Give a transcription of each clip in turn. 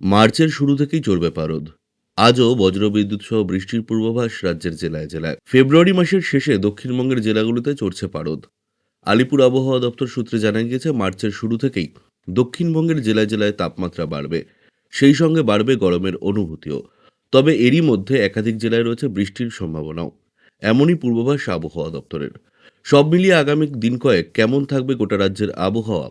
মার্চের শুরু থেকেই চলবে পারদ। আজও বজ্রবিদ্যুৎ সহ বৃষ্টির পূর্বাভাস রাজ্যের জেলায় জেলায়। ফেব্রুয়ারি মাসের শেষে দক্ষিণবঙ্গের জেলাগুলিতে চড়ছে পারদ। আলিপুর আবহাওয়া দপ্তর সূত্রে জানা গিয়েছে, মার্চের শুরু থেকেই দক্ষিণবঙ্গের জেলায় জেলায় তাপমাত্রা বাড়বে। সেই সঙ্গে বাড়বে গরমের অনুভূতিও। তবে এরই মধ্যে একাধিক জেলায় রয়েছে বৃষ্টির সম্ভাবনাও। এমনই পূর্বাভাস আবহাওয়া দপ্তরের। সব মিলিয়ে আগামী দিন কয়েক কেমন থাকবে গোটা রাজ্যের আবহাওয়া?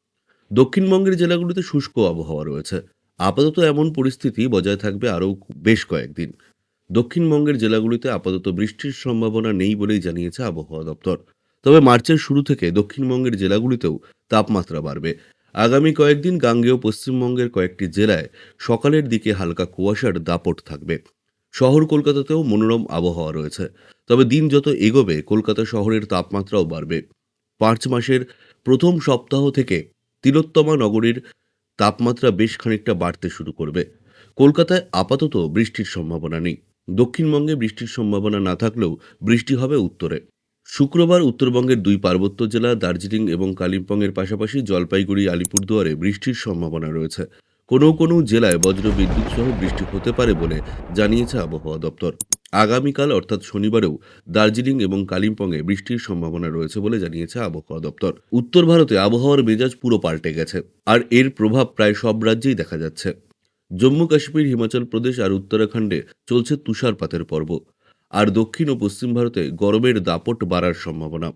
দক্ষিণবঙ্গের জেলাগুলিতে শুষ্ক আবহাওয়া রয়েছে। আপাতত এমন পরিস্থিতি বজায় থাকবে আরও বেশ কয়েকদিন। দক্ষিণবঙ্গের জেলাগুলিতে আপাতত বৃষ্টির সম্ভাবনা নেই বলেই জানিয়েছে আবহাওয়া দপ্তর। তবে মার্চের শুরু থেকে দক্ষিণবঙ্গের জেলাগুলিতেও তাপমাত্রা বাড়বে। আগামী কয়েকদিন গাঙ্গেয় পশ্চিমবঙ্গের কয়েকটি জেলায় সকালের দিকে হালকা কুয়াশার দাপট থাকবে। শহর কলকাতাতেও মনোরম আবহাওয়া রয়েছে। তবে দিন যত এগোবে, কলকাতা শহরের তাপমাত্রাও বাড়বে। মার্চ মাসের প্রথম সপ্তাহ থেকে তিলোত্তমা নগরীর তাপমাত্রা বেশ খানিকটা বাড়তে শুরু করবে। কলকাতায় আপাতত বৃষ্টির সম্ভাবনা নেই। দক্ষিণবঙ্গে বৃষ্টির সম্ভাবনা না থাকলেও বৃষ্টি হবে উত্তরে। শুক্রবার উত্তরবঙ্গের দুই পার্বত্য জেলা, দার্জিলিং এবং কালিম্পংয়ের পাশাপাশি জলপাইগুড়ি, আলিপুরদুয়ারে বৃষ্টির সম্ভাবনা রয়েছে। কোনো কোনো জেলায় বজ্র বিদ্যুৎ সহ বৃষ্টি হতে পারে বলে জানিয়েছে আবহাওয়া দপ্তর। আগামীকাল, অর্থাৎ শনিবারেও, দার্জিলিং এবং কালিম্পংয়ে বৃষ্টির সম্ভাবনা রয়েছে বলে জানিয়েছে আবহাওয়া দপ্তর। উত্তর ভারতে আবহাওয়ার মেজাজ পুরো পাল্টে গেছে, আর এর প্রভাব প্রায় সব রাজ্যেই দেখা যাচ্ছে। জম্মু কাশ্মীর, হিমাচল প্রদেশ আর উত্তরাখণ্ডে চলছে তুষারপাতের পর্ব, আর দক্ষিণ ও পশ্চিম ভারতে গরমের দাপট বাড়ার সম্ভাবনা।